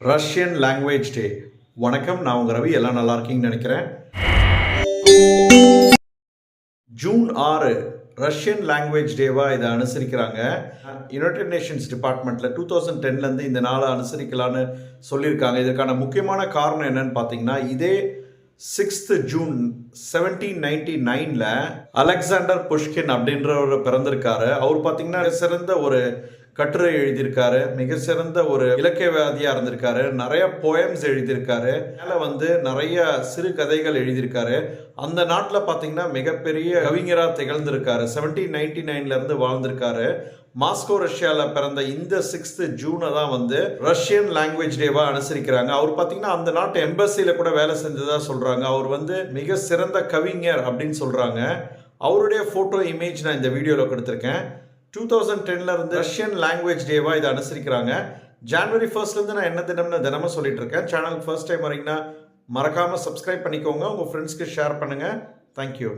Russian language day வணக்கம் நான் உங்கள் ரவி. எல்லாம் நல்லா இருக்கீங்கன்னு நினைக்கிறேன். ஜூன் ஆறு ரஷ்யன் லாங்குவேஜ் டேவாக இதை அனுசரிக்கிறாங்க. யுனைடெட் நேஷன்ஸ் டிபார்ட்மெண்ட்டில் டூ தௌசண்ட் டென்லேருந்து இந்த நாளை அனுசரிக்கலான்னு சொல்லியிருக்காங்க. இதற்கான முக்கியமான காரணம் என்னன்னு பார்த்தீங்கன்னா இதே சிக்ஸ்த்து ஜூன் செவன்டீன் நைன்டி நைனில் அலெக்சாண்டர் புஷ்கின் அப்படின்றவர் பிறந்திருக்காரு. அவர் பார்த்தீங்கன்னா சிறந்த ஒரு கட்டுரை எழுதியிருக்காரு மிக சிறந்த ஒரு இலக்கியவாதியாக இருந்திருக்காரு. நிறைய போயம்ஸ் எழுதியிருக்காரு. மேலே வந்து நிறைய சிறு கதைகள் எழுதியிருக்காரு. அந்த நாட்டில் பார்த்தீங்கன்னா மிகப்பெரிய கவிஞராக திகழ்ந்திருக்காரு. செவன்டீன் நைன்டி நைன்லேருந்து வாழ்ந்திருக்காரு. மாஸ்கோ ரஷ்யாவில் பிறந்த இந்த சிக்ஸ்த்து ஜூனை தான் வந்து ரஷ்யன் லாங்குவேஜ் டேவாக அனுசரிக்கிறாங்க. அவர் பார்த்தீங்கன்னா அந்த நாட்டு எம்பசியில் கூட வேலை செஞ்சதாக சொல்கிறாங்க அவர் வந்து மிக சிறந்த கவிஞர் அப்படின்னு சொல்கிறாங்க அவருடைய ஃபோட்டோ இமேஜ் நான் இந்த வீடியோவில் கொடுத்துருக்கேன். டூ தௌசண்ட் டென்ல இருந்து ரஷ்யன் லாங்குவேஜ் டேவாக இதை அனுசரிக்கிறாங்க. ஜான்வரி ஃபர்ஸ்ட்லேருந்து நான் என்ன தினம்னு தினமும் சொல்லிட்டு இருக்கேன். சேனல் ஃபர்ஸ்ட் டைம் வரீங்கன்னா மறக்காமல் சப்ஸ்கிரைப் பண்ணிக்கோங்க. உங்கள் ஃப்ரெண்ட்ஸ்க்கு ஷேர் பண்ணுங்கள் தேங்க்யூ